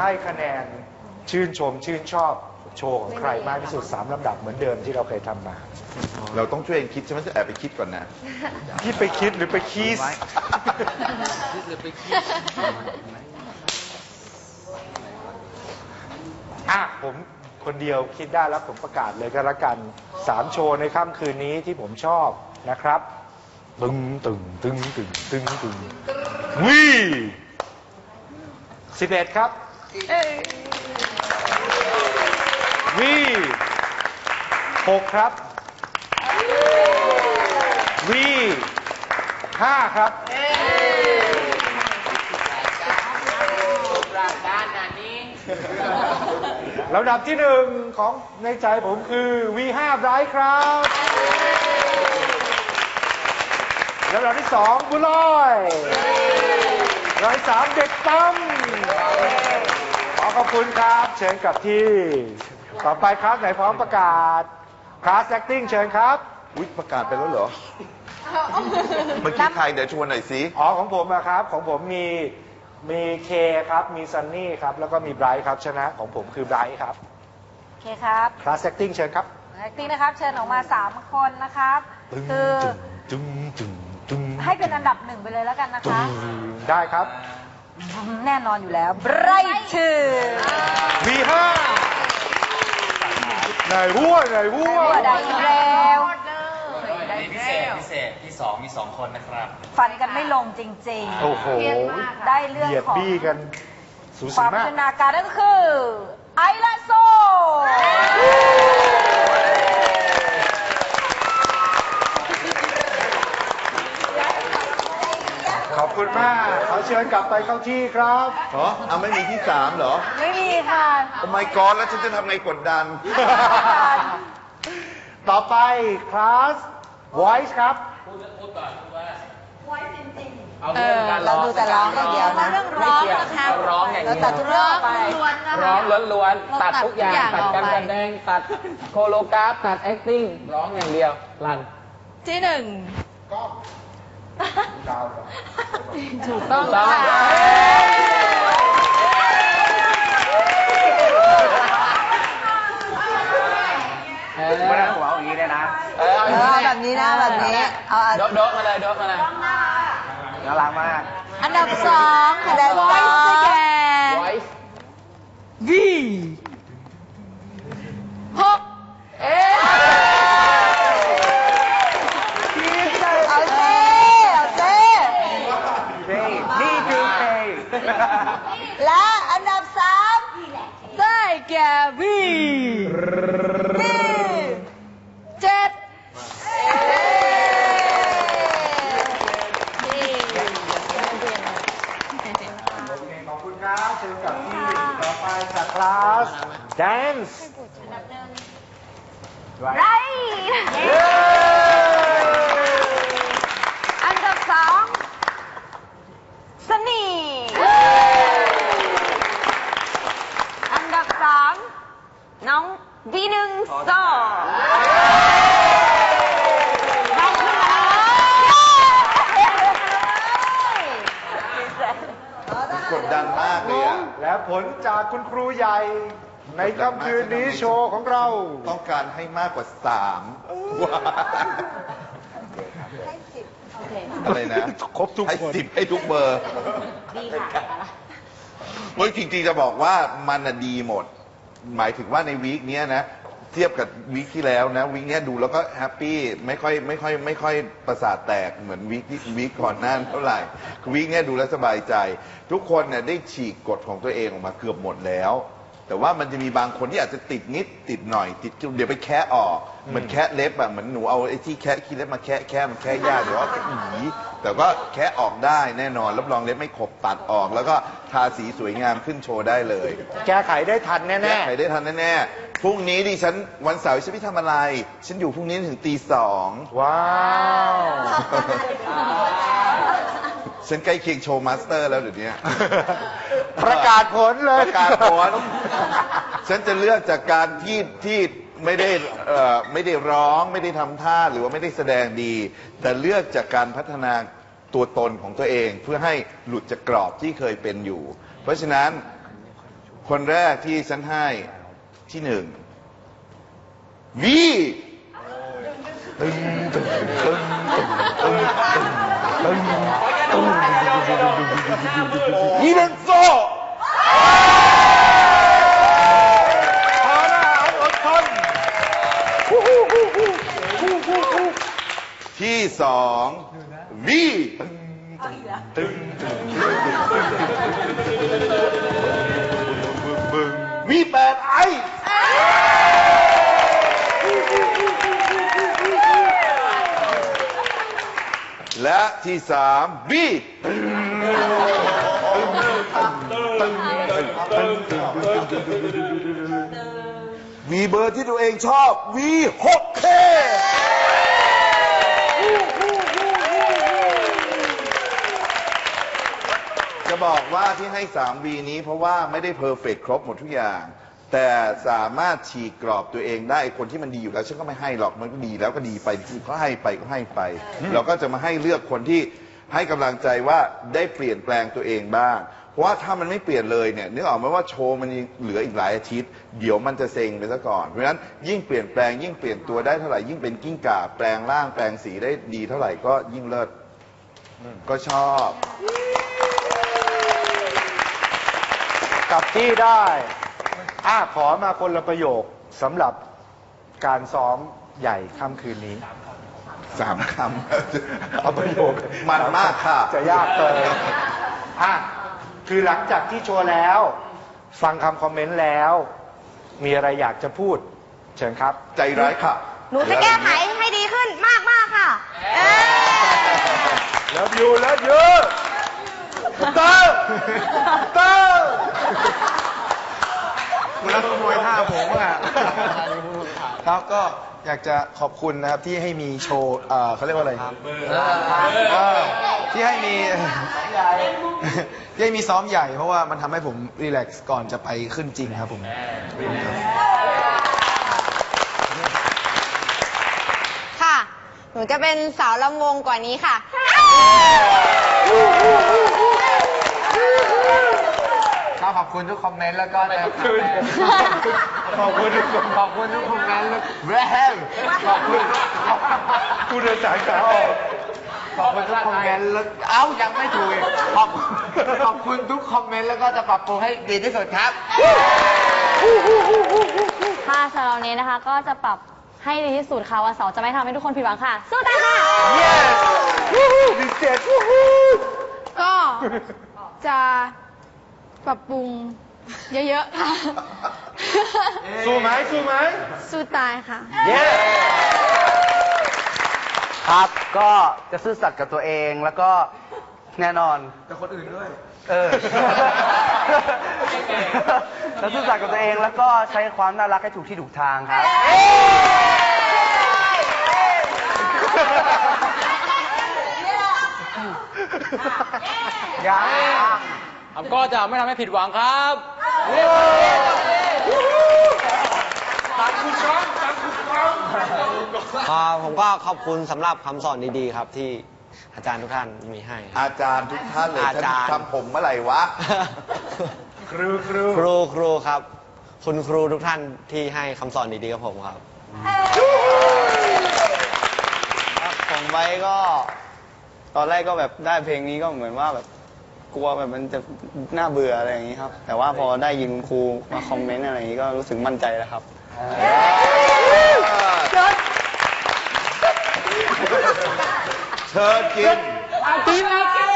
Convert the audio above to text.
ให้คะแนนชื่นชมชื่นชอบโชว์ของใครมากที่สุด 3ลำดับเหมือนเดิมที่เราเคยทำมา เราต้องช่วยกันคิดใช่ไหมจะแอบไปคิดก่อนนะ คิดไปคิดหรือไปคีสอะผมคนเดียวคิดได้แล้วผมประกาศเลยก็แล้วกันสามโชว์ในค่ำคืนนี้ที่ผมชอบนะครับ ตึงตึงตึงตึงตึงตึงวี สิบเอ็ดครับ วีหกครับ วีห้าครับ ลำดับที่หนึ่งของในใจผมคือ V5 Bright ครับลำดับที่สองบุญลอย ลำดับที่สามเด็กปั๊มขอขอบคุณครับ เชิญกลับที่ ต่อไปครับไหนพร้อมประกาศคลาส acting เชิญครับอุ๊ยประกาศไปแล้วเหรอ เมื่อกี้ใครเดี๋ยวชวนหน่อยสิอ๋อของผมนะครับ ของผมมีมีเคครับ มีซันนี่ครับ แล้วก็มีไบรท์ครับ ชนะของผมคือไบรท์ครับ โอเคครับคลาส acting เชิญครับ แอคติ้งนะครับ เชิญออกมา 3 คนนะครับตึงคือตึงตึง ตึงให้เป็นอันดับหนึ่งไปเลยแล้วกันนะตึคะ งได้ครับ แน่นอนอยู่แล้วไบรท์ชื่อ V5 ไหนวัวไหนวัวหัวใดแล้วนี่พิเศษพิเศษที่สองมีสองคนนะครับ ฟันกันไม่ลงจริง โอ้โหๆ ได้เรื่องเหยียดของบี้กันสูคสีวามมากพัฒนาการนั่นก็คือ ไอลาโซ ขอบ คุณมากขอเชิญกลับไปเข้าที่ครับเหรอเอาไม่มีที่สามเหรอ ไม่มีค่ะโอ้ my god แล้วฉันจะทำไงกดดัน ต่อไปคลาส voice ครับ เอาเรื่องการร้องเราดูแต่ร้องอย่างเดียวนะเรื่องร้องนะคะร้องอย่างเราเดีตัดยวทุกเรื่องไป ร้องล้วนๆตัดทุกอย่างเราตัตัดดทุกอย่างการออกไปแสดงตัดโคโลกราฟตัด acting ร้องอย่างเดียวรันที่หนึ่ง ถูกต้องต้องค่ะเออไม่ได้หัวอย่างนี้เลยนะเออเออแบบนี้นะแบบนี้เอาโดะโดะมาเลยโดะมาเลยน่ารักมาก อันดับสองของ Voice สแกน voice วีหกเอาเต้เอาเต้ นี่คือเพลง และอันดับสามได้แก่วีนี่เจ็ดขอบคุณครับเชิญกลับที่ต่อไปจากคลาส dance ไรอันดับสองสนีอันดับสามน้องบี หนึ่งสองได้ขึ้นมาเลยกดดันมากเลยอะและผลจากคุณครูใหญ่ ในค่ำคืนนี้โชว์ของเรา ต้องการให้มากกว่าสามว้าอะไรนะครบทุกให้คนสิบให้ทุกเบอร์ ดีค่ะเฮ้ยจริงๆจะบอกว่ามันน่ะดีหมด หมายถึงว่าในวีคเนี้ยนะ เทียบกับวีคที่แล้วนะวีคเนี้ยดูแล้วก็แฮปปี้ไม่ค่อยไม่ค่อยไม่ค่อยประสาทแตกเหมือนวีคที่วีคก่อนหน้าเท่าไหร่วีคเนี้ยดูแล้วสบายใจ ทุกคนเนี่ยได้ฉีกกฎของตัวเองออกมาเกือบหมดแล้ว แต่ว่ามันจะมีบางคนที่อาจจะติดนิดติดหน่อย ติดเดี๋ยวไปแคะออกเหมือนแคะเล็บอะเหมือนหนูเอาไอ้ที่แคะขี้เล็บมาแคะแคะมันแคะยากเดี๋ยวว่าอีแต่ก็แคะออกได้แน่นอนรับรองเล็บไม่ขบตัดออก แล้วก็ทาสีสวยงามขึ้นโชว์ได้เลยแก้ไขได้ทันแน่แก้ไขได้ทันแน่ๆพรุ่งนี้ดิฉันวันเสาร์ฉันไม่ทำอะไร ฉันอยู่พรุ่งนี้ถึงตีสอง ๆ ว้าว ฉันใกล้เคียงโชว์มาสเตอร์แล้วเดี๋ยวนี้ ประกาศผลเลยประกาศผลฉันจะเลือกจากการที่ที่ไม่ได้เอ่อไม่ได้ร้องไม่ได้ทำท่าหรือว่าไม่ได้แสดงดี แต่เลือกจากการพัฒนาตัวตนของตัวเอง เพื่อให้หลุดจากกรอบที่เคยเป็นอยู่ เพราะฉะนั้นคนแรกที่ฉันให้ที่หนึ่งวีตึงตึงตึงตึงตึง ตึงวีเป็นโซพอแล้วอดทนที่สองวีวีแปดไอ และที่สามวีวีเบอร์ที่ตัวเองชอบวีหกเคจะบอกว่าที่ให้ 3V นี้เพราะว่าไม่ได้เพอร์เฟกครบหมดทุกอย่าง แต่สามารถฉีกกรอบตัวเองได้ไอ้คนที่มันดีอยู่แล้วฉันก็ไม่ให้หรอกมันก็ดีแล้วก็ดีไปก็ให้ไปก็ให้ไป เราก็จะมาให้เลือกคนที่ให้กำลังใจว่าได้เปลี่ยนแปลงตัวเองบ้าง เพราะว่าถ้ามันไม่เปลี่ยนเลยเนี่ยนึกออกไหมว่าโชว์มันยังเหลืออีกหลายอาทิตย์ เดี๋ยวมันจะเซ็งไปซะก่อน เพราะฉะนั้นยิ่งเปลี่ยนแปลงยิ่งเปลี่ยนตัวได้เท่าไหร่ยิ่งเป็นกิ้งก่าแปลงร่างแปลงสีได้ดีเท่าไหร่ก็ยิ่งเลิศก็ชอบ กลับที่ได้ อ่าขอมาคนละประโยคสำหรับการซ้อมใหญ่ค่ำคืนนี้ สามคำ เอาประโยคมันมากค่ะ จะยากเกินอะคือหลังจากที่โชว์แล้ว ฟังคำคอมเมนต์แล้ว มีอะไรอยากจะพูด เชิญครับ ใจร้ายค่ะ หนูจะแก้ไขให้ดีขึ้นมากมากๆค่ะ เอ้ยแล้วยูแล้วยูเตอร์เตอร์ คุณรักขโมยท่าผมอะ ครับก็อยากจะขอบคุณนะครับที่ให้มีโชว์เอ่อเขาเรียกว่าอะไรเออที่ให้มี ที่ให้มีซ้อมใหญ่เพราะว่ามันทำให้ผมรีแลกซ์ก่อนจะไปขึ้นจริงครับผม ค่ะ หนูจะเป็นสาวลำวงกว่านี้ค่ะก็ ขอบคุณทุกคอมเมนต์แล้วก็นะครับขอบคุณทุกคนขอบคุณทุกคอมเมนต์แล้วแรมขอบคุณกูเดินสายขาออกขอบคุณทุกคอมเมนต์แล้วเอ้ายังไม่ถูกอีกขอบขอบคุณทุกคอมเมนต์แล้วก็จะปรับปรุงให้ดีที่สุดครับค่ะสำหรับวันนี้นะคะก็จะปรับให้ดีที่สุดค่ะวันเสาร์จะไม่ทำให้ทุกคนผิดหวังค่ะ สู้ตายค่ะ yes วู้ฮู้ดีเจ็ดวู้ฮู้ก็จะ ปรับปรุง เยอะๆค่ะ สู้ไหมสู้ไหมสู้ตายค่ะ yes ครับก็จะซื่อสัตย์กับตัวเองแล้วก็แน่นอนแต่คนอื่นด้วย เออจะซื่อสัตย์กับตัวเองแล้วก็ใช้ความน่ารักให้ถูกที่ถูกทางครับ ยัง ครับก็จะไม่ทำให้ผิดหวังครับผมก็ขอบคุณสำหรับคำสอนดีๆครับที่อาจารย์ทุกท่านมีให้อาจารย์ทุกท่านเลยอาจารย์ฉันทำผมเมื่อไหร่วะ ครูครูครูครูครับ คุณครูทุกท่านที่ให้คำสอนดีๆกับผมครับของไว้ก็ ตอนแรกก็แบบได้เพลงนี้ก็เหมือนว่าแบบ กลัวแบบมันจะน่าเบื่ออะไรอย่างนี้ครับ แต่ว่าพอได้ยินครูมาคอมเมนต์อะไรอย่างนี้ก็รู้สึกมั่นใจแล้วครับ เชิญกินกินแล้ว